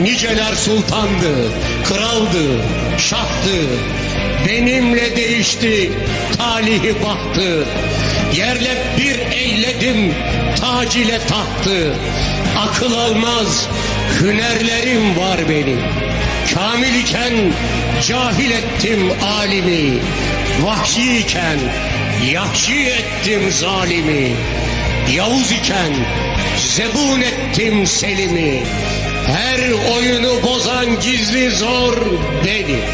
Niceler sultandı, kraldı, şahtı. Benimle değişti talihi bahtı. Yerle bir eyledim tac ile tahtı. Akıl almaz hünerlerim var benim. Kamil iken cahil ettim alimi. Vahşi iken yahşi ettim zalimi. Yavuz iken zebun ettim selimi. Her oyunu bozan gizli zor benim.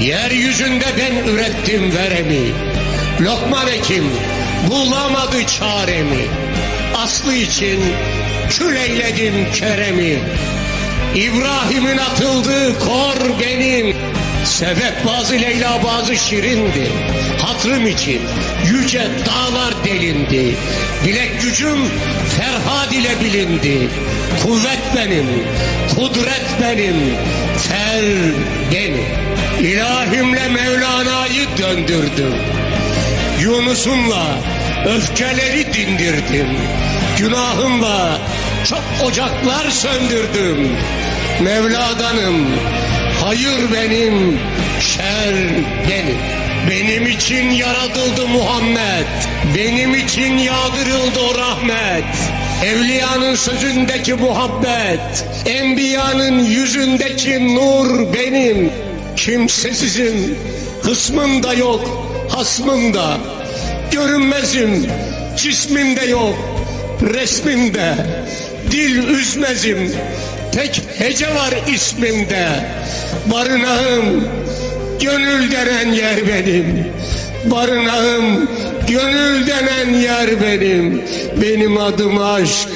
Yeryüzünde ben ürettim veremi. Lokman Hekim bulamadı çaremi. Aslı için kül eyledim keremi. İbrahim'in atıldığı kor benim. Sebep bazı Leyla bazı şirindi. Hatırım için yüce dağlar delindi. Bilek gücüm Ferhad ile bilindi. Kuvvet benim, kudret benim, fer benim. İlahimle Mevlana'yı döndürdüm. Yunus'umla öfkeleri dindirdim. Günahımla çok ocaklar söndürdüm. Mevla'danım, hayır benim, şer benim. Benim için yaratıldı Muhammed. Benim için yağdırıldı o rahmet. Evliyanın sözündeki muhabbet. Enbiyanın yüzündeki nur benim. Kimsesizim, kısmımda yok, hasmımda. Görünmezim, cismimde yok, resmimde. Dil üzmezim, tek hece var ismimde. Barınağım, gönül denen yer benim. Barınağım, gönül denen yer benim. Benim adım aşk,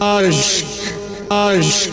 aşk, aşk.